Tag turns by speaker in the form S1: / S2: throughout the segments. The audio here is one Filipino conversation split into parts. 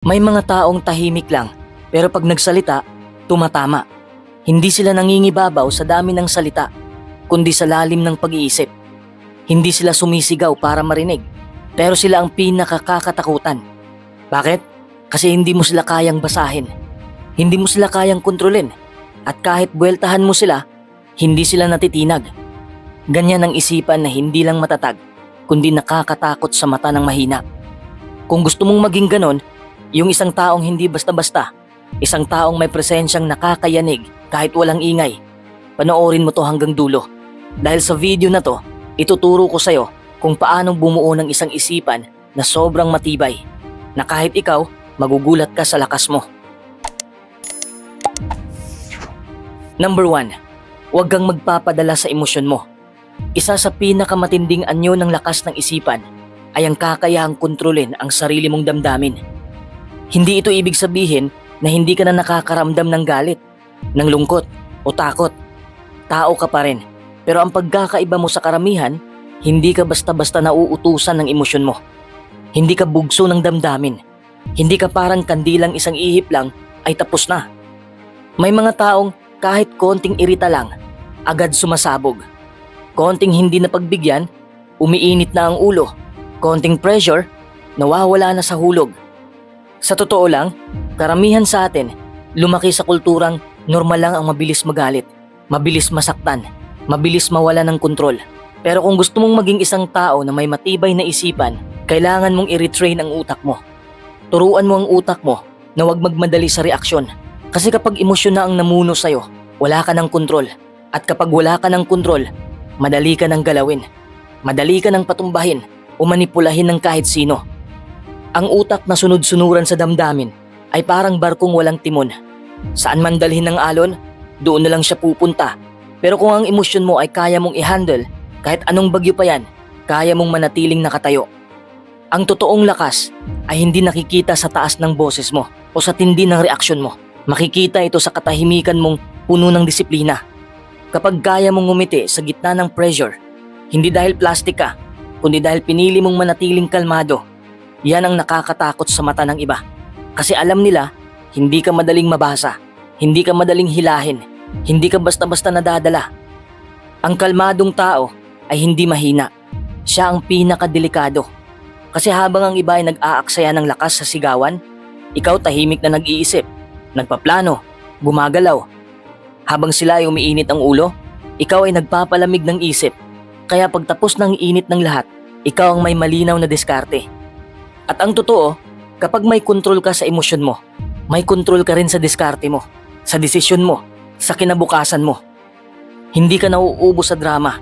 S1: May mga taong tahimik lang, pero pag nagsalita, tumatama. Hindi sila nangingibabaw sa dami ng salita, kundi sa lalim ng pag-iisip. Hindi sila sumisigaw para marinig, pero sila ang pinakakakatakutan. Bakit? Kasi hindi mo sila kayang basahin. Hindi mo sila kayang kontrolin. At kahit buweltahan mo sila, hindi sila natitinag. Ganyan ang isipan na hindi lang matatag, kundi nakakatakot sa mata ng mahina. Kung gusto mong maging ganon, yung isang taong hindi basta-basta, isang taong may presensyang nakakayanig kahit walang ingay, panoorin mo to hanggang dulo. Dahil sa video na to, ituturo ko sa'yo kung paanong bumuo ng isang isipan na sobrang matibay, na kahit ikaw, magugulat ka sa lakas mo. Number 1. Huwag kang magpapadala sa emosyon mo. Isa sa pinakamatinding anyo ng lakas ng isipan ay ang kakayahang kontrolin ang sarili mong damdamin. Hindi ito ibig sabihin na hindi ka na nakakaramdam ng galit, ng lungkot o takot. Tao ka pa rin, pero ang pagkakaiba mo sa karamihan, hindi ka basta-basta nauutusan ng emosyon mo. Hindi ka bugso ng damdamin. Hindi ka parang kandilang isang ihip lang ay tapos na. May mga taong kahit konting irita lang, agad sumasabog. Konting hindi na pagbigyan, umiinit na ang ulo. Konting pressure, nawawala na sa hulog. Sa totoo lang, karamihan sa atin, lumaki sa kulturang normal lang ang mabilis magalit, mabilis masaktan, mabilis mawala ng kontrol. Pero kung gusto mong maging isang tao na may matibay na isipan, kailangan mong i-retrain ang utak mo. Turuan mo ang utak mo na huwag magmadali sa reaksyon. Kasi kapag emosyon na ang namuno sa'yo, wala ka ng kontrol. At kapag wala ka ng kontrol, madali ka ng galawin. Madali ka ng patumbahin o manipulahin ng kahit sino. Ang utak na sunod-sunuran sa damdamin ay parang barkong walang timon. Saan man dalhin ng alon, doon na lang siya pupunta. Pero kung ang emosyon mo ay kaya mong i-handle, kahit anong bagyo pa yan, kaya mong manatiling nakatayo. Ang totoong lakas ay hindi nakikita sa taas ng boses mo o sa tindi ng reaksyon mo. Makikita ito sa katahimikan mong puno ng disiplina. Kapag kaya mong ngumiti sa gitna ng pressure, hindi dahil plastic ka, kundi dahil pinili mong manatiling kalmado, yan ang nakakatakot sa mata ng iba. Kasi alam nila, hindi ka madaling mabasa, hindi ka madaling hilahin, hindi ka basta-basta nadadala. Ang kalmadong tao ay hindi mahina. Siya ang pinakadelikado. Kasi habang ang iba ay nag-aaksaya ng lakas sa sigawan, ikaw tahimik na nag-iisip, nagpaplano, gumagalaw. Habang sila ay umiinit ang ulo, ikaw ay nagpapalamig ng isip. Kaya pagtapos ng init ng lahat, ikaw ang may malinaw na diskarte. At ang totoo, kapag may kontrol ka sa emosyon mo, may kontrol ka rin sa diskarte mo, sa desisyon mo, sa kinabukasan mo. Hindi ka nauubos sa drama.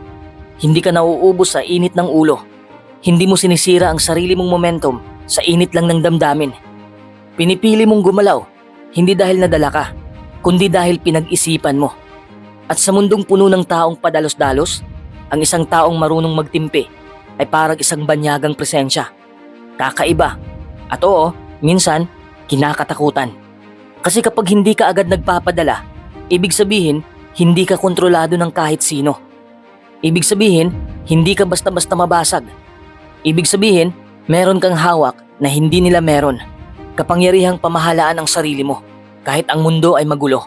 S1: Hindi ka nauubos sa init ng ulo. Hindi mo sinisira ang sarili mong momentum sa init lang ng damdamin. Pinipili mong gumalaw, hindi dahil nadala ka, kundi dahil pinag-isipan mo. At sa mundong puno ng taong padalos-dalos, ang isang taong marunong magtimpi ay parang isang banyagang presensya. Kakaiba. At oo, minsan, kinakatakutan. Kasi kapag hindi ka agad nagpapadala, ibig sabihin, hindi ka kontrolado ng kahit sino. Ibig sabihin, hindi ka basta-basta mabasag. Ibig sabihin, meron kang hawak na hindi nila meron. Kapangyarihang pamahalaan ang sarili mo, kahit ang mundo ay magulo.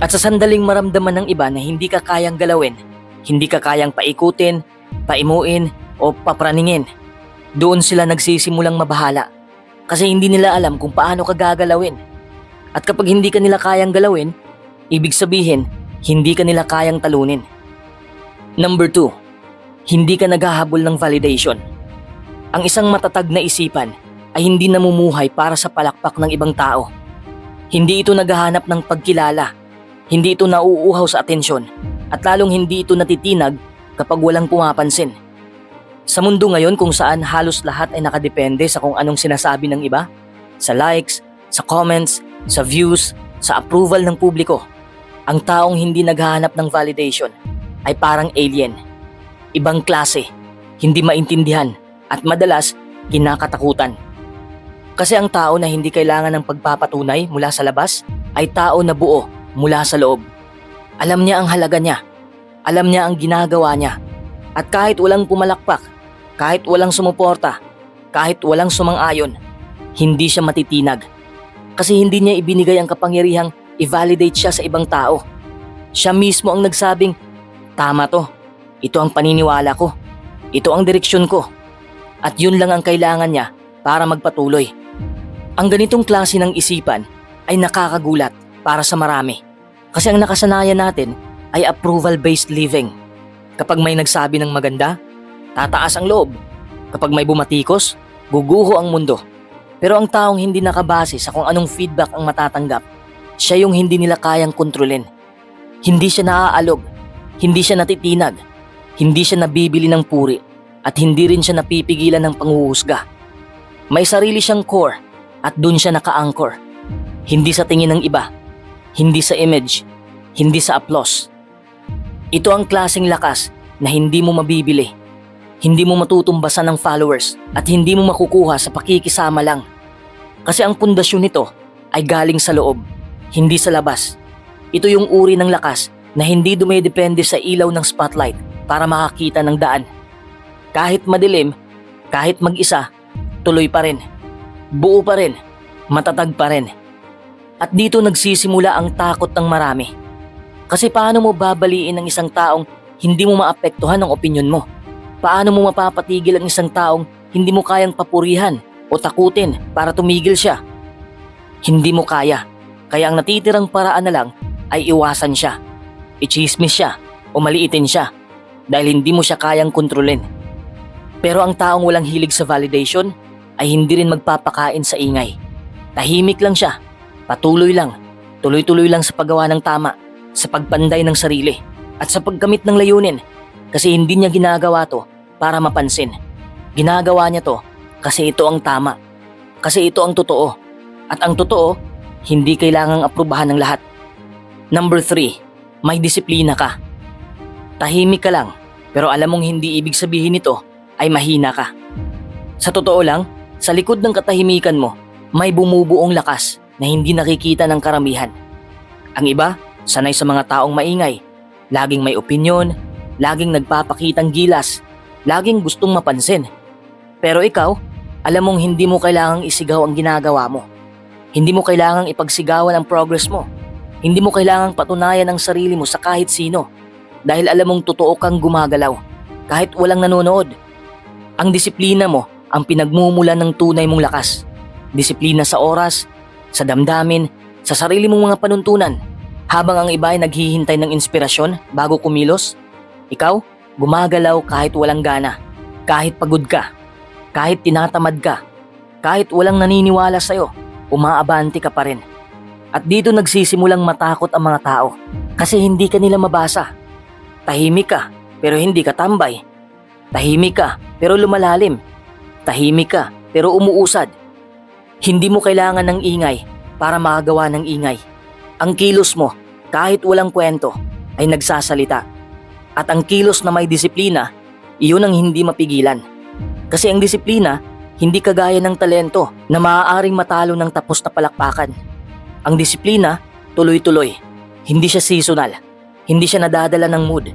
S1: At sa sandaling maramdaman ng iba na hindi ka kayang galawin, hindi ka kayang paikutin, paimuin, o papraningin, doon sila nagsisimulang mabahala. Kasi hindi nila alam kung paano ka gagalawin. At kapag hindi ka nila kayang galawin, ibig sabihin, hindi ka nila kayang talunin. Number 2, hindi ka naghahabol ng validation. Ang isang matatag na isipan ay hindi namumuhay para sa palakpak ng ibang tao. Hindi ito naghahanap ng pagkilala. Hindi ito nauuhaw sa atensyon. At lalong hindi ito natitinag kapag walang pumapansin. Sa mundo ngayon kung saan halos lahat ay nakadepende sa kung anong sinasabi ng iba, sa likes, sa comments, sa views, sa approval ng publiko, ang taong hindi naghahanap ng validation ay parang alien. Ibang klase, hindi maintindihan at madalas kinakatakutan. Kasi ang tao na hindi kailangan ng pagpapatunay mula sa labas ay tao na buo mula sa loob. Alam niya ang halaga niya. Alam niya ang ginagawa niya. At kahit walang pumalakpak, kahit walang sumuporta, kahit walang sumang-ayon, hindi siya matitinag. Kasi hindi niya ibinigay ang kapangyarihang i-validate siya sa ibang tao. Siya mismo ang nagsabing, tama to, ito ang paniniwala ko, ito ang direksyon ko. At yun lang ang kailangan niya para magpatuloy. Ang ganitong klase ng isipan ay nakakagulat para sa marami. Kasi ang nakasanayan natin ay approval-based living. Kapag may nagsabi ng maganda, tataas ang loob. Kapag may bumatikos, guguho ang mundo. Pero ang taong hindi nakabase sa kung anong feedback ang matatanggap, siya yung hindi nila kayang kontrolin. Hindi siya naaalog, hindi siya natitinag, hindi siya nabibili ng puri, at hindi rin siya napipigilan ng panguhusga. May sarili siyang core at dun siya naka-anchor. Hindi sa tingin ng iba, hindi sa image, hindi sa applause. Ito ang klaseng lakas na hindi mo mabibili. Hindi mo matutumbasan ng followers at hindi mo makukuha sa pakikisama lang. Kasi ang pundasyon nito ay galing sa loob, hindi sa labas. Ito yung uri ng lakas na hindi dumedepende sa ilaw ng spotlight para makakita ng daan. Kahit madilim, kahit mag-isa, tuloy pa rin. Buo pa rin, matatag pa rin. At dito nagsisimula ang takot ng marami. Kasi paano mo babaliin ang isang taong hindi mo maapektuhan ang opinyon mo? Paano mo mapapatigil ang isang taong hindi mo kayang papurihan o takutin para tumigil siya? Hindi mo kaya. Kaya ang natitirang paraan na lang ay iwasan siya. Ichismis siya o maliitin siya dahil hindi mo siya kayang kontrolin. Pero ang taong walang hilig sa validation ay hindi rin magpapakain sa ingay. Tahimik lang siya, patuloy lang, tuloy-tuloy lang sa paggawa ng tama, sa pagpanday ng sarili, at sa pagkamit ng layunin kasi hindi niya ginagawa to para mapansin. Ginagawa niya to kasi ito ang tama, kasi ito ang totoo, at ang totoo, hindi kailangang aprubahan ng lahat. Number 3, may disiplina ka. Tahimik ka lang, pero alam mong hindi ibig sabihin nito ay mahina ka. Sa totoo lang, sa likod ng katahimikan mo, may bumubuong lakas na hindi nakikita ng karamihan. Ang iba, sanay sa mga taong maingay, laging may opinyon, laging nagpapakitang gilas, laging gustong mapansin. Pero ikaw, alam mong hindi mo kailangang isigaw ang ginagawa mo. Hindi mo kailangang ipagsigawan ang progress mo. Hindi mo kailangang patunayan ang sarili mo sa kahit sino. Dahil alam mong totoo kang gumagalaw, kahit walang nanonood. Ang disiplina mo ang pinagmumulan ng tunay mong lakas. Disiplina sa oras, sa damdamin, sa sarili mong mga panuntunan. Habang ang iba ay naghihintay ng inspirasyon bago kumilos, ikaw, gumagalaw kahit walang gana, kahit pagod ka, kahit tinatamad ka, kahit walang naniniwala sa'yo, umaabante ka pa rin. At dito nagsisimulang matakot ang mga tao kasi hindi ka nila mabasa. Tahimik ka pero hindi ka tambay. Tahimik ka pero lumalalim. Tahimik ka pero umuusad. Hindi mo kailangan ng ingay para makagawa ng ingay. Ang kilos mo kahit walang kwento ay nagsasalita. At ang kilos na may disiplina, iyon ang hindi mapigilan. Kasi ang disiplina, hindi kagaya ng talento na maaaring matalo ng tapos na palakpakan. Ang disiplina, tuloy-tuloy. Hindi siya seasonal. Hindi siya nadadala ng mood.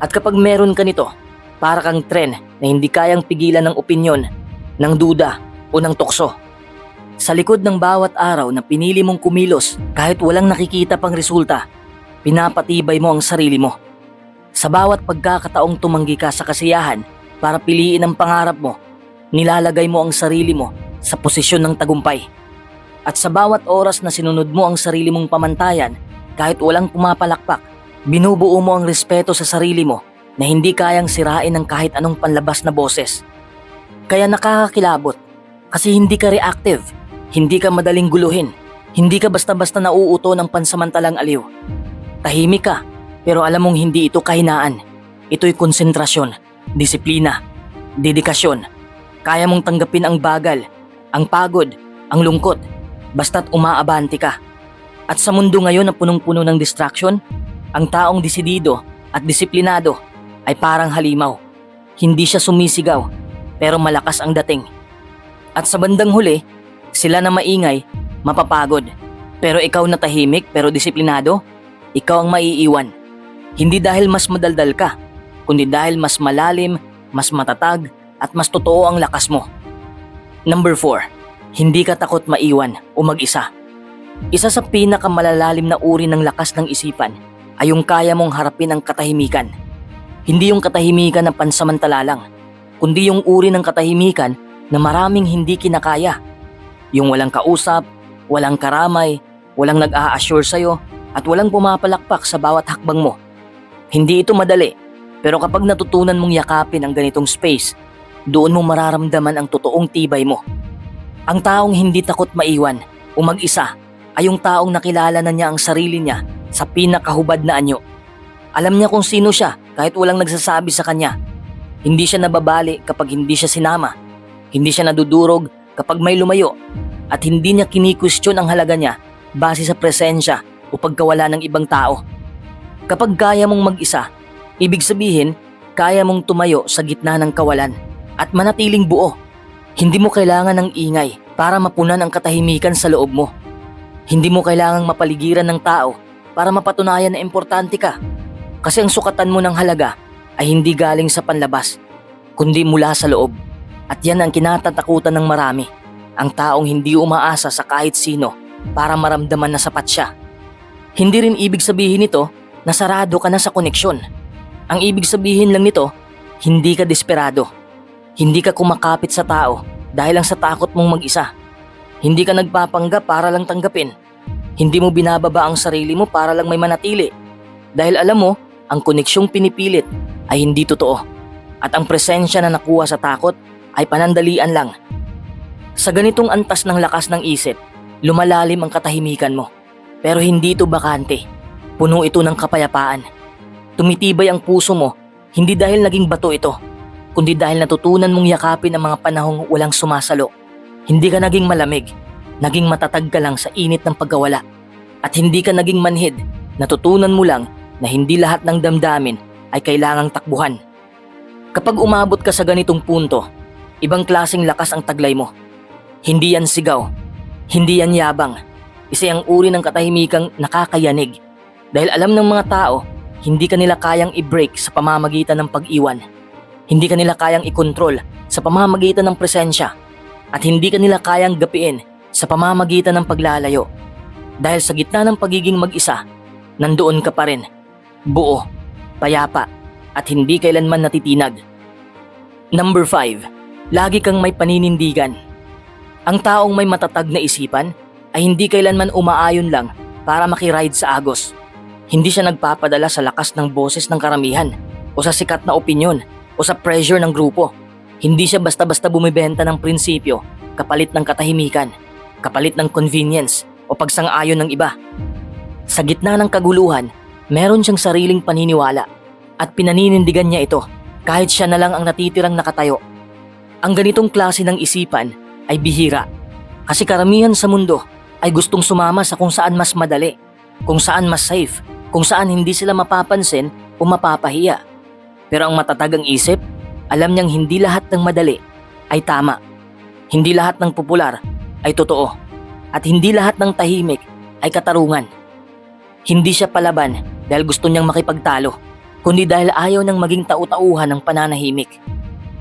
S1: At kapag meron ka nito, para kang tren na hindi kayang pigilan ng opinyon, ng duda o ng tukso. Sa likod ng bawat araw na pinili mong kumilos kahit walang nakikita pang resulta, pinapatibay mo ang sarili mo. Sa bawat pagkakataong tumanggi ka sa kasiyahan para piliin ang pangarap mo, nilalagay mo ang sarili mo sa posisyon ng tagumpay. At sa bawat oras na sinunod mo ang sarili mong pamantayan, kahit walang pumapalakpak, binubuo mo ang respeto sa sarili mo na hindi kayang sirain ng kahit anong panlabas na boses. Kaya nakakakilabot kasi hindi ka reactive, hindi ka madaling guluhin, hindi ka basta-basta nauuto ng pansamantalang aliw. Tahimik ka, pero alam mong hindi ito kahinaan. Ito'y konsentrasyon, disiplina, dedikasyon. Kaya mong tanggapin ang bagal, ang pagod, ang lungkot, basta't umaabante ka. At sa mundo ngayon na punong-puno ng distraction, ang taong desidido at disiplinado ay parang halimaw. Hindi siya sumisigaw, pero malakas ang dating. At sa bandang huli, sila na maingay, mapapagod. Pero ikaw na tahimik pero disiplinado, ikaw ang maiiwan. Hindi dahil mas madaldal ka, kundi dahil mas malalim, mas matatag, at mas totoo ang lakas mo. Number 4. Hindi ka takot maiwan o mag-isa. Isa sa pinakamalalalim na uri ng lakas ng isipan ay yung kaya mong harapin ang katahimikan. Hindi yung katahimikan na pansamantala lang, kundi yung uri ng katahimikan na maraming hindi kinakaya. Yung walang kausap, walang karamay, walang nag-a-assure sa'yo, at walang pumapalakpak sa bawat hakbang mo. Hindi ito madali, pero kapag natutunan mong yakapin ang ganitong space, doon mo mararamdaman ang totoong tibay mo. Ang taong hindi takot maiwan o mag-isa ay yung taong nakilala na niya ang sarili niya sa pinakahubad na anyo. Alam niya kung sino siya kahit walang nagsasabi sa kanya. Hindi siya nababali kapag hindi siya sinama. Hindi siya nadudurog kapag may lumayo. At hindi niya kinikwestiyon ang halaga niya base sa presensya o pagkawala ng ibang tao. Kapag kaya mong mag-isa, ibig sabihin, kaya mong tumayo sa gitna ng kawalan at manatiling buo. Hindi mo kailangan ng ingay para mapunan ang katahimikan sa loob mo. Hindi mo kailangang mapaligiran ng tao para mapatunayan na importante ka. Kasi ang sukatan mo ng halaga ay hindi galing sa panlabas, kundi mula sa loob. At yan ang kinatatakutan ng marami. Ang taong hindi umaasa sa kahit sino para maramdaman na sapat siya. Hindi rin ibig sabihin nito na sarado ka na sa koneksyon. Ang ibig sabihin lang nito, hindi ka desperado. Hindi ka kumakapit sa tao dahil lang sa takot mong mag-isa. Hindi ka nagpapanggap para lang tanggapin. Hindi mo binababa ang sarili mo para lang may manatili. Dahil alam mo, ang koneksyong pinipilit ay hindi totoo. At ang presensya na nakuha sa takot ay panandalian lang. Sa ganitong antas ng lakas ng isip, lumalalim ang katahimikan mo. Pero hindi ito bakante. Puno ito ng kapayapaan. Tumitibay ang puso mo, hindi dahil naging bato ito, kundi dahil natutunan mong yakapin ang mga panahong walang sumasalo. Hindi ka naging malamig, naging matatag ka lang sa init ng pagkawala. At hindi ka naging manhid, natutunan mo lang na hindi lahat ng damdamin ay kailangang takbuhan. Kapag umabot ka sa ganitong punto, ibang klaseng lakas ang taglay mo. Hindi yan sigaw, hindi yan yabang. Isa ang uri ng katahimikang nakakayanig. Dahil alam ng mga tao, hindi ka nila kayang i-break sa pamamagitan ng pag-iwan. Hindi ka nila kayang i-control sa pamamagitan ng presensya. At hindi ka nila kayang gapiin sa pamamagitan ng paglalayo. Dahil sa gitna ng pagiging mag-isa, nandoon ka pa rin. Buo, payapa, at hindi kailanman natitinag. Number 5. Lagi kang may paninindigan. Ang taong may matatag na isipan ay hindi kailanman umaayon lang para makiride sa agos. Hindi siya nagpapadala sa lakas ng boses ng karamihan o sa sikat na opinyon o sa pressure ng grupo. Hindi siya basta-basta bumibenta ng prinsipyo kapalit ng katahimikan, kapalit ng convenience o pagsang-ayon ng iba. Sa gitna ng kaguluhan, meron siyang sariling paniniwala at pinaninindigan niya ito kahit siya na lang ang natitirang nakatayo. Ang ganitong klase ng isipan ay bihira kasi karamihan sa mundo ay gustong sumama sa kung saan mas madali, kung saan mas safe, kung saan hindi sila mapapansin o mapapahiya. Pero ang matatag ang isip, alam niyang hindi lahat ng madali ay tama. Hindi lahat ng popular ay totoo. At hindi lahat ng tahimik ay katarungan. Hindi siya palaban dahil gusto niyang makipagtalo, kundi dahil ayaw nang maging tau-tauhan ng pananahimik.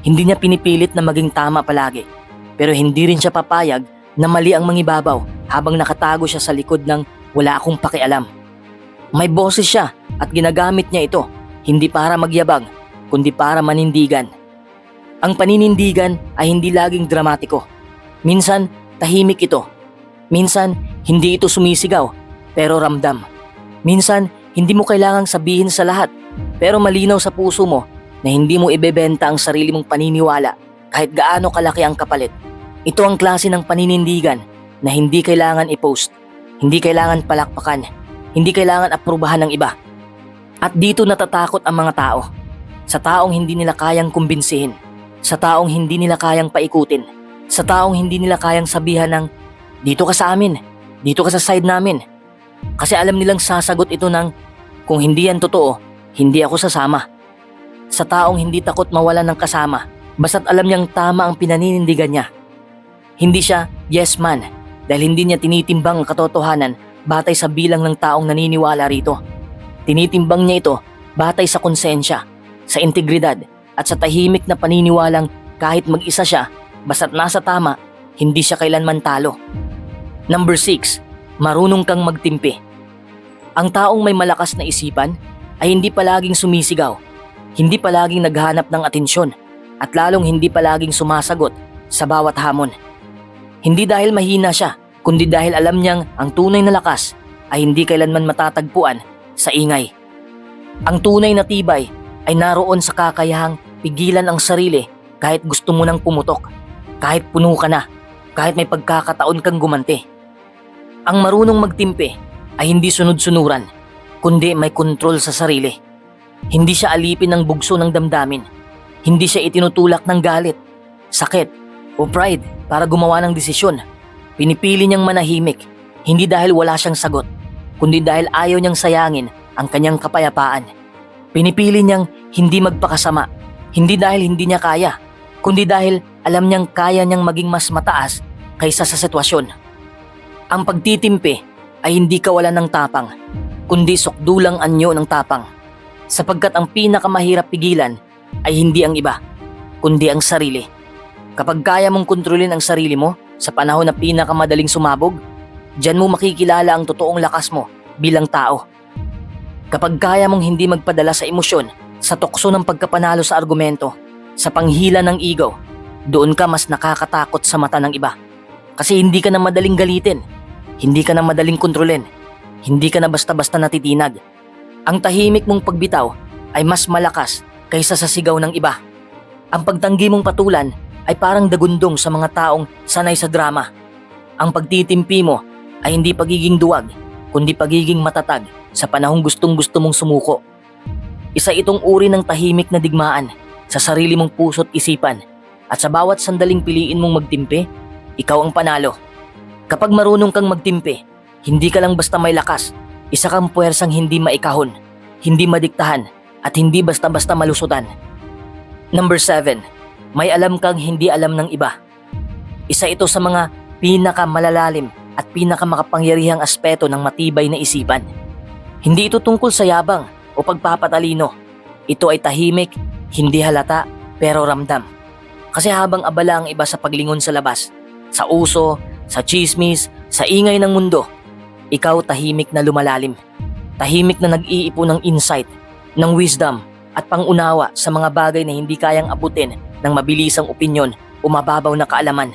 S1: Hindi niya pinipilit na maging tama palagi, pero hindi rin siya papayag na mali ang mangibabaw habang nakatago siya sa likod ng wala akong pakialam. May boses siya at ginagamit niya ito hindi para magyabang kundi para manindigan. Ang paninindigan ay hindi laging dramatiko. Minsan tahimik ito. Minsan hindi ito sumisigaw pero ramdam. Minsan hindi mo kailangang sabihin sa lahat pero malinaw sa puso mo na hindi mo ibebenta ang sarili mong paniniwala kahit gaano kalaki ang kapalit. Ito ang klase ng paninindigan na hindi kailangan i-post, hindi kailangan palakpakan, hindi kailangan aprubahan ng iba. At dito natatakot ang mga tao. Sa taong hindi nila kayang kumbinsihin, sa taong hindi nila kayang paikutin, sa taong hindi nila kayang sabihan ng dito ka sa amin, dito ka sa side namin. Kasi alam nilang sasagot ito ng kung hindi yan totoo, hindi ako sasama. Sa taong hindi takot mawalan ng kasama, basta't alam niyang tama ang pinaninindigan niya. Hindi siya yes man dahil hindi niya tinitimbang ang katotohanan batay sa bilang ng taong naniniwala rito. Tinitimbang niya ito batay sa konsensya, sa integridad at sa tahimik na paniniwalang kahit mag-isa siya, basta't nasa tama, hindi siya kailanman talo. Number 6. Marunong kang magtimpi. Ang taong may malakas na isipan ay hindi palaging sumisigaw, hindi palaging naghanap ng atensyon, at lalong hindi palaging sumasagot sa bawat hamon. Hindi dahil mahina siya, kundi dahil alam niyang ang tunay na lakas ay hindi kailanman matatagpuan sa ingay. Ang tunay na tibay ay naroon sa kakayahang pigilan ang sarili kahit gusto mo nang pumutok, kahit puno ka na, kahit may pagkakataon kang gumanti. Ang marunong magtimpi ay hindi sunod-sunuran, kundi may kontrol sa sarili. Hindi siya alipin ng bugso ng damdamin. Hindi siya itinutulak ng galit, sakit, o pride para gumawa ng desisyon. Pinipili niyang manahimik, hindi dahil wala siyang sagot, kundi dahil ayaw niyang sayangin ang kanyang kapayapaan. Pinipili niyang hindi magpakasama, hindi dahil hindi niya kaya, kundi dahil alam niyang kaya niyang maging mas mataas kaysa sa sitwasyon. Ang pagtitimpi ay hindi kawalan ng tapang, kundi sukdulang anyo ng tapang. Sapagkat ang pinakamahirap pigilan ay hindi ang iba, kundi ang sarili. Kapag kaya mong kontrolin ang sarili mo sa panahon na pinakamadaling sumabog, diyan mo makikilala ang totoong lakas mo bilang tao. Kapag kaya mong hindi magpadala sa emosyon, sa tukso ng pagkapanalo sa argumento, sa panghila ng ego, doon ka mas nakakatakot sa mata ng iba. Kasi hindi ka na madaling galitin, hindi ka na madaling kontrolin, hindi ka na basta-basta natitinag. Ang tahimik mong pagbitaw ay mas malakas kaysa sa sigaw ng iba. Ang pagtanggi mong patulan ay parang dagundong sa mga taong sanay sa drama. Ang pagtitimpi mo ay hindi pagiging duwag, kundi pagiging matatag sa panahong gustong gusto mong sumuko. Isa itong uri ng tahimik na digmaan sa sarili mong puso't isipan at sa bawat sandaling piliin mong magtimpi, ikaw ang panalo. Kapag marunong kang magtimpi, hindi ka lang basta may lakas, isa kang puwersang hindi maikahon, hindi madiktahan, at hindi basta-basta malusutan. Number 7. May alam kang hindi alam ng iba. Isa ito sa mga pinakamalalalim at pinakamakapangyarihang aspeto ng matibay na isipan. Hindi ito tungkol sa yabang o pagpapatalino. Ito ay tahimik, hindi halata, pero ramdam. Kasi habang abala ang iba sa paglingon sa labas, sa uso, sa chismis, sa ingay ng mundo, ikaw tahimik na lumalalim. Tahimik na nag-iipon ng insight, ng wisdom, at pangunawa sa mga bagay na hindi kayang abutin ng mabilisang opinyon o mababaw na kaalaman.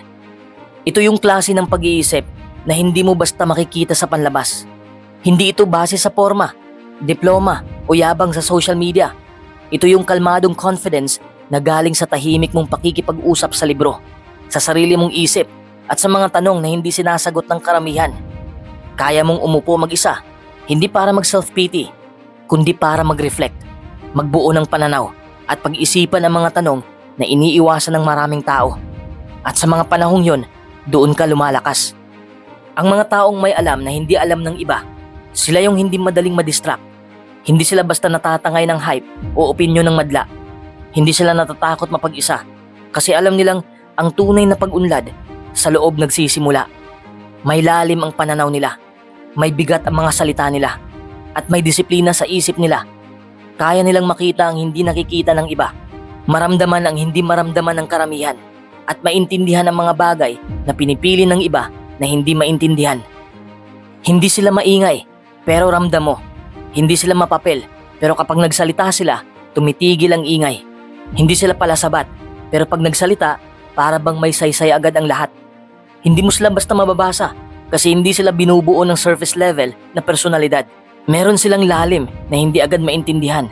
S1: Ito yung klase ng pag-iisip na hindi mo basta makikita sa panlabas. Hindi ito base sa forma, diploma o yabang sa social media. Ito yung kalmadong confidence na galing sa tahimik mong pakikipag-usap sa libro, sa sarili mong isip at sa mga tanong na hindi sinasagot ng karamihan. Kaya mong umupo mag-isa, hindi para mag-self-pity, kundi para mag-reflect, magbuo ng pananaw at pag-isipan ang mga tanong na iniiwasan ng maraming tao. At sa mga panahong yon, doon ka lumalakas. Ang mga taong may alam na hindi alam ng iba, sila yung hindi madaling madistract. Hindi sila basta natatangay ng hype o opinyon ng madla. Hindi sila natatakot mapag-isa kasi alam nilang ang tunay na pag-unlad sa loob nagsisimula. May lalim ang pananaw nila, may bigat ang mga salita nila, at may disiplina sa isip nila. Kaya nilang makita ang hindi nakikita ng iba, maramdaman ang hindi maramdaman ng karamihan, at maintindihan ang mga bagay na pinipili ng iba na hindi maintindihan. Hindi sila maingay, pero ramdam mo. Hindi sila mapapel, pero kapag nagsalita sila, tumitigil ang ingay. Hindi sila pala sabat, pero pag nagsalita, para bang may saysay agad ang lahat. Hindi mo sila basta mababasa kasi hindi sila binubuo ng surface level na personalidad. Meron silang lalim na hindi agad maintindihan.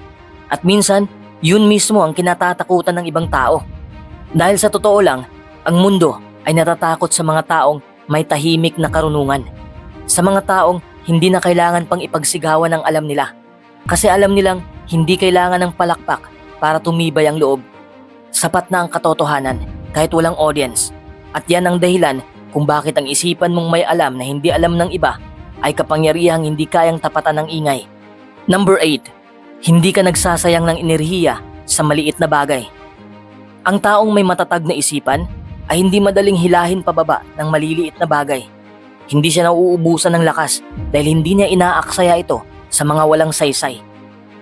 S1: At minsan, yun mismo ang kinatatakutan ng ibang tao. Dahil sa totoo lang, ang mundo ay natatakot sa mga taong may tahimik na karunungan. Sa mga taong hindi na kailangan pang ipagsigawan ang alam nila. Kasi alam nilang hindi kailangan ng palakpak para tumibay ang loob. Sapat na ang katotohanan kahit walang audience. At yan ang dahilan kung bakit ang isipan mong may alam na hindi alam ng iba ay kapangyarihang hindi kayang tapatan ng ingay. Number 8. Hindi ka nagsasayang ng enerhiya sa maliit na bagay. Ang taong may matatag na isipan ay hindi madaling hilahin pababa ng maliliit na bagay. Hindi siya nauubusan ng lakas dahil hindi niya inaaksaya ito sa mga walang saysay.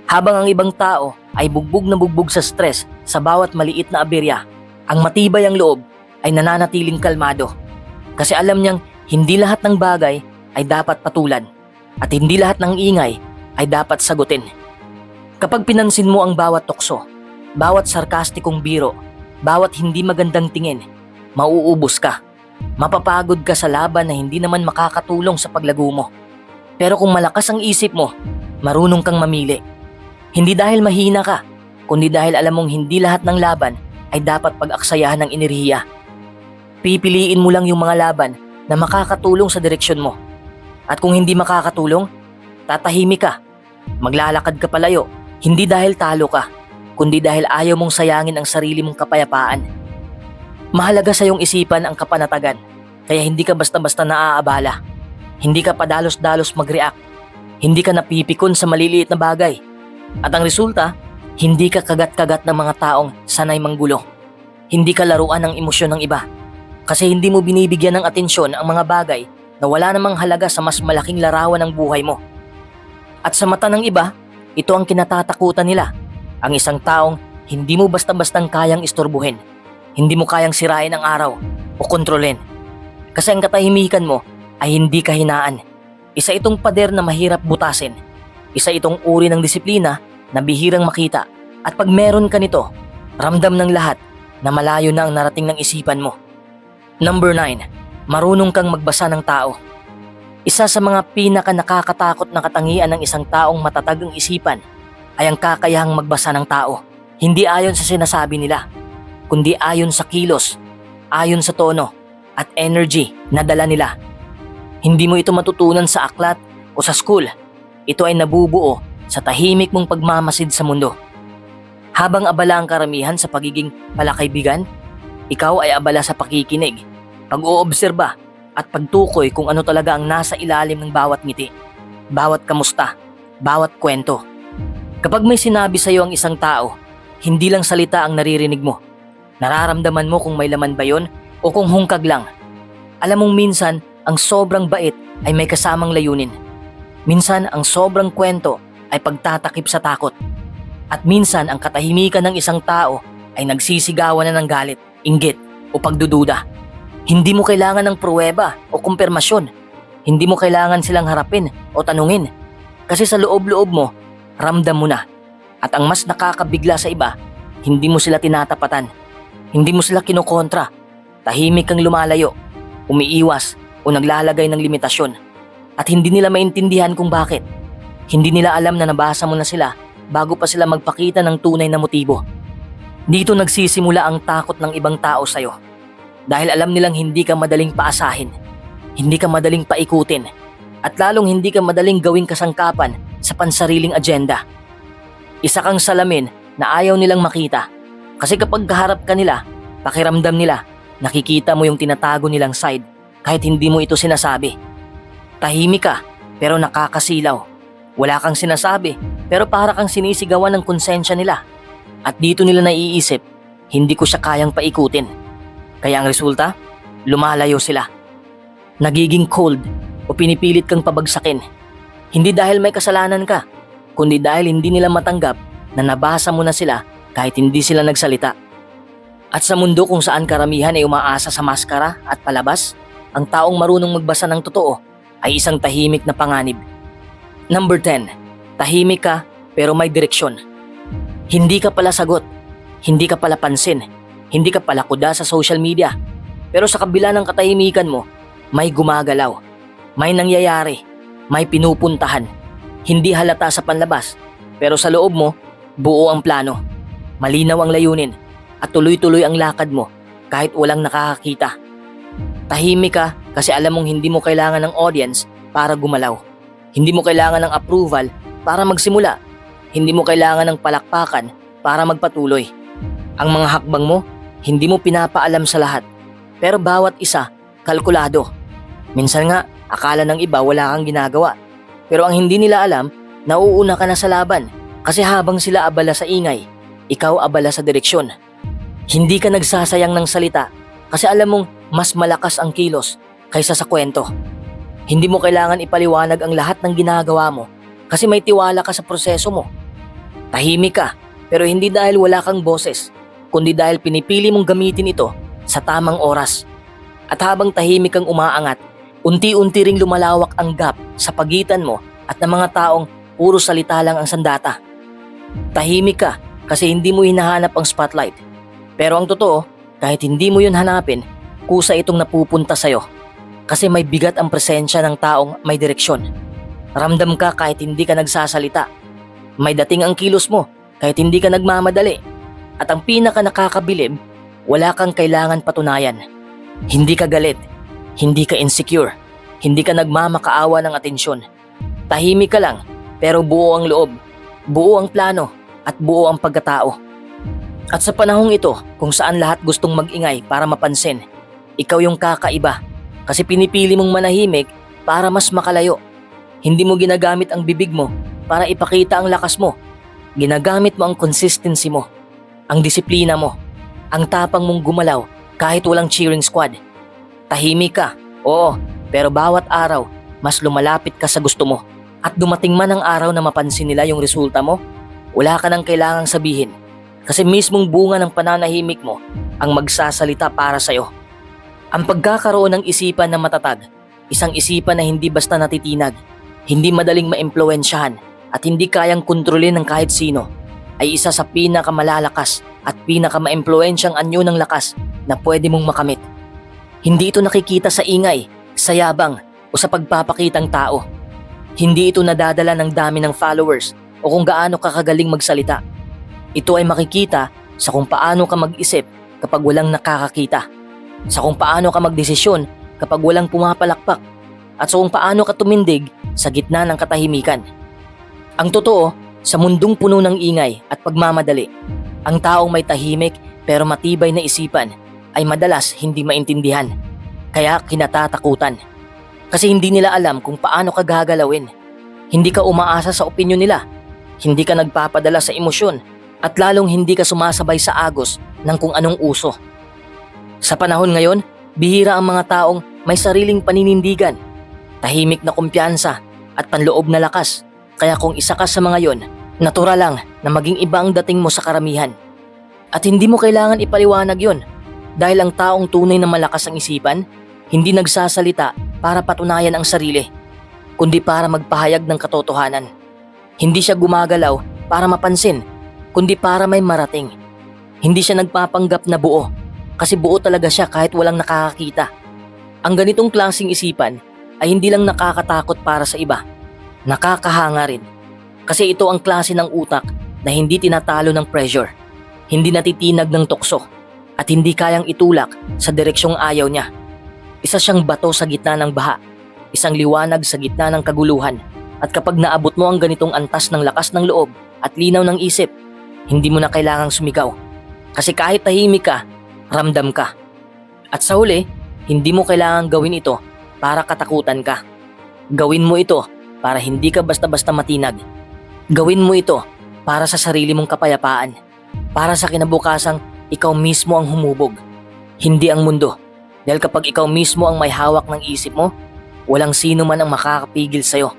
S1: Habang ang ibang tao ay bugbog na bugbog sa stress sa bawat maliit na aberya, ang matibay ang loob ay nananatiling kalmado. Kasi alam niyang hindi lahat ng bagay ay dapat patulan at hindi lahat ng ingay ay dapat sagutin. Kapag pinansin mo ang bawat tukso, bawat sarkastikong biro, bawat hindi magandang tingin, mauubos ka. Mapapagod ka sa laban na hindi naman makakatulong sa paglago mo. Pero kung malakas ang isip mo, marunong kang mamili. Hindi dahil mahina ka, kundi dahil alam mong hindi lahat ng laban ay dapat pag-aksayahan ng enerhiya. Pipiliin mo lang yung mga laban na makakatulong sa direksyon mo. At kung hindi makakatulong, tatahimik ka. Maglalakad ka palayo, hindi dahil talo ka, kundi dahil ayaw mong sayangin ang sarili mong kapayapaan. Mahalaga sa iyong isipan ang kapanatagan, kaya hindi ka basta-basta naaabala. Hindi ka padalos-dalos mag-react. Hindi ka napipikon sa maliliit na bagay. At ang resulta, hindi ka kagat-kagat ng mga taong sanay manggulo. Hindi ka laruan ng emosyon ng iba. Kasi hindi mo binibigyan ng atensyon ang mga bagay na wala namang halaga sa mas malaking larawan ng buhay mo. At sa mata ng iba, ito ang kinatatakutan nila. Ang isang taong hindi mo basta-bastang kayang istorbuhin. Hindi mo kayang sirain ang araw o kontrolin. Kasi ang katahimikan mo ay hindi kahinaan. Isa itong pader na mahirap butasin. Isa itong uri ng disiplina na bihirang makita. At pag meron ka nito, ramdam ng lahat na malayo na ang narating ng isipan mo. Number 9. Marunong kang magbasa ng tao. Isa sa mga pinaka nakakatakot na katangian ng isang taong matatag ang isipan ay ang kakayahang magbasa ng tao. Hindi ayon sa sinasabi nila, kundi ayon sa kilos, ayon sa tono, at energy na dala nila. Hindi mo ito matutunan sa aklat o sa school. Ito ay nabubuo sa tahimik mong pagmamasid sa mundo. Habang abala ang karamihan sa pagiging palakaibigan, ikaw ay abala sa pakikinig, pag-oobserba at pagtukoy kung ano talaga ang nasa ilalim ng bawat ngiti, bawat kamusta, bawat kwento. Kapag may sinabi sa iyo ang isang tao, hindi lang salita ang naririnig mo. Nararamdaman mo kung may laman ba yon o kung hungkag lang. Alam mong minsan, ang sobrang bait ay may kasamang layunin. Minsan, ang sobrang kwento ay pagtatakip sa takot. At minsan, ang katahimikan ng isang tao ay nagsisigawan na ng galit, inggit o pagdududa. Hindi mo kailangan ng pruweba o kumpirmasyon. Hindi mo kailangan silang harapin o tanungin. Kasi sa loob-loob mo, ramdam mo na. At ang mas nakakabigla sa iba, hindi mo sila tinatapatan. Hindi mo sila kinokontra. Tahimik kang lumalayo, umiiwas o naglalagay ng limitasyon. At hindi nila maintindihan kung bakit. Hindi nila alam na nabasa mo na sila bago pa sila magpakita ng tunay na motibo. Dito nagsisimula ang takot ng ibang tao sa'yo. Dahil alam nilang hindi ka madaling paasahin, hindi ka madaling paikutin, at lalong hindi ka madaling gawing kasangkapan sa pansariling agenda. Isa kang salamin na ayaw nilang makita. Kasi kapag kaharap ka nila, pakiramdam nila, nakikita mo yung tinatago nilang side kahit hindi mo ito sinasabi. Tahimik ka pero nakakasilaw. Wala kang sinasabi pero para kang sinisigawan ng konsensya nila. At dito nila naiisip, hindi ko siya kayang paikutin. Kaya ang resulta, lumalayo sila. Nagiging cold o pinipilit kang pabagsakin. Hindi dahil may kasalanan ka, kundi dahil hindi nila matanggap na nabasa mo na sila kahit hindi sila nagsalita. At sa mundo kung saan karamihan ay umaasa sa maskara at palabas, ang taong marunong magbasa ng totoo ay isang tahimik na panganib. Number 10. Tahimik ka pero may direksyon. Hindi ka pala sagot. Hindi ka pala pansin. Hindi ka pala kuda sa social media. Pero sa kabila ng katahimikan mo, may gumagalaw. May nangyayari. May pinupuntahan. Hindi halata sa panlabas. Pero sa loob mo, buo ang plano. Malinaw ang layunin. At tuloy-tuloy ang lakad mo kahit walang nakakakita. Tahimik ka kasi alam mong hindi mo kailangan ng audience para gumalaw. Hindi mo kailangan ng approval para magsimula. Hindi mo kailangan ng palakpakan para magpatuloy. Ang mga hakbang mo, hindi mo pinapaalam sa lahat. Pero bawat isa, kalkulado. Minsan nga, akala ng iba wala kang ginagawa. Pero ang hindi nila alam, nauuna ka na sa laban. Kasi habang sila abala sa ingay, ikaw abala sa direksyon. Hindi ka nagsasayang ng salita kasi alam mong mas malakas ang kilos kaysa sa kwento. Hindi mo kailangan ipaliwanag ang lahat ng ginagawa mo kasi may tiwala ka sa proseso mo. Tahimik ka pero hindi dahil wala kang boses kundi dahil pinipili mong gamitin ito sa tamang oras. At habang tahimik kang umaangat, unti-unti ring lumalawak ang gap sa pagitan mo at ng mga taong puro salita lang ang sandata. Tahimik ka kasi hindi mo hinahanap ang spotlight. Pero ang totoo, kahit hindi mo yun hanapin, kusa itong napupunta sa'yo. Kasi may bigat ang presensya ng taong may direksyon. Ramdam ka kahit hindi ka nagsasalita. May dating ang kilos mo kahit hindi ka nagmamadali. At ang pinaka nakakabilib, wala kang kailangan patunayan. Hindi ka galit, hindi ka insecure, hindi ka nagmamakaawa ng atensyon. Tahimik ka lang, pero buo ang loob, buo ang plano, at buo ang pagkatao. At sa panahong ito, kung saan lahat gustong magingay para mapansin, ikaw yung kakaiba kasi pinipili mong manahimik para mas makalayo. Hindi mo ginagamit ang bibig mo para ipakita ang lakas mo. Ginagamit mo ang consistency mo, ang disiplina mo, ang tapang mong gumalaw kahit walang cheering squad. Tahimik ka, oo, pero bawat araw, mas lumalapit ka sa gusto mo. At dumating man ang araw na mapansin nila yung resulta mo, wala ka nang kailangang sabihin. Kasi mismong bunga ng pananahimik mo ang magsasalita para sa'yo. Ang pagkakaroon ng isipan na matatag, isang isipan na hindi basta natitinag, hindi madaling maimpluwensyahan at hindi kayang kontrolin ng kahit sino, ay isa sa pinakamalalakas at pinakamaimpluwensyang anyo ng lakas na pwede mong makamit. Hindi ito nakikita sa ingay, sa yabang o sa pagpapakitang tao. Hindi ito nadadala ng dami ng followers o kung gaano ka kagaling magsalita. Ito ay makikita sa kung paano ka mag-isip kapag walang nakakakita. Sa kung paano ka magdesisyon kapag walang pumapalakpak. At sa kung paano ka tumindig sa gitna ng katahimikan. Ang totoo, sa mundong puno ng ingay at pagmamadali, ang taong may tahimik pero matibay na isipan ay madalas hindi maintindihan. Kaya kinatatakutan. Kasi hindi nila alam kung paano ka gagalawin. Hindi ka umaasa sa opinyon nila. Hindi ka nagpapadala sa emosyon at lalong hindi ka sumasabay sa agos ng kung anong uso. Sa panahon ngayon, bihira ang mga taong may sariling paninindigan, tahimik na kumpiyansa at panloob na lakas. Kaya kung isa ka sa mga yon, natural lang na maging iba ang dating mo sa karamihan. At hindi mo kailangan ipaliwanag yon dahil ang taong tunay na malakas ang isipan, hindi nagsasalita para patunayan ang sarili, kundi para magpahayag ng katotohanan. Hindi siya gumagalaw para mapansin, kundi para may marating. Hindi siya nagpapanggap na buo, kasi buo talaga siya kahit walang nakakakita. Ang ganitong klasing isipan ay hindi lang nakakatakot para sa iba, nakakahanga rin. Kasi ito ang klase ng utak na hindi tinatalo ng pressure, hindi natitinag ng tukso, at hindi kayang itulak sa direksyong ayaw niya. Isa siyang bato sa gitna ng baha, isang liwanag sa gitna ng kaguluhan, at kapag naabot mo ang ganitong antas ng lakas ng loob at linaw ng isip, hindi mo na kailangang sumigaw. Kasi kahit tahimik ka, ramdam ka. At sa huli, hindi mo kailangang gawin ito para katakutan ka. Gawin mo ito para hindi ka basta-basta matinag. Gawin mo ito para sa sarili mong kapayapaan. Para sa kinabukasang ikaw mismo ang humubog. Hindi ang mundo. Dahil kapag ikaw mismo ang may hawak ng isip mo, walang sino man ang makakapigil sa'yo.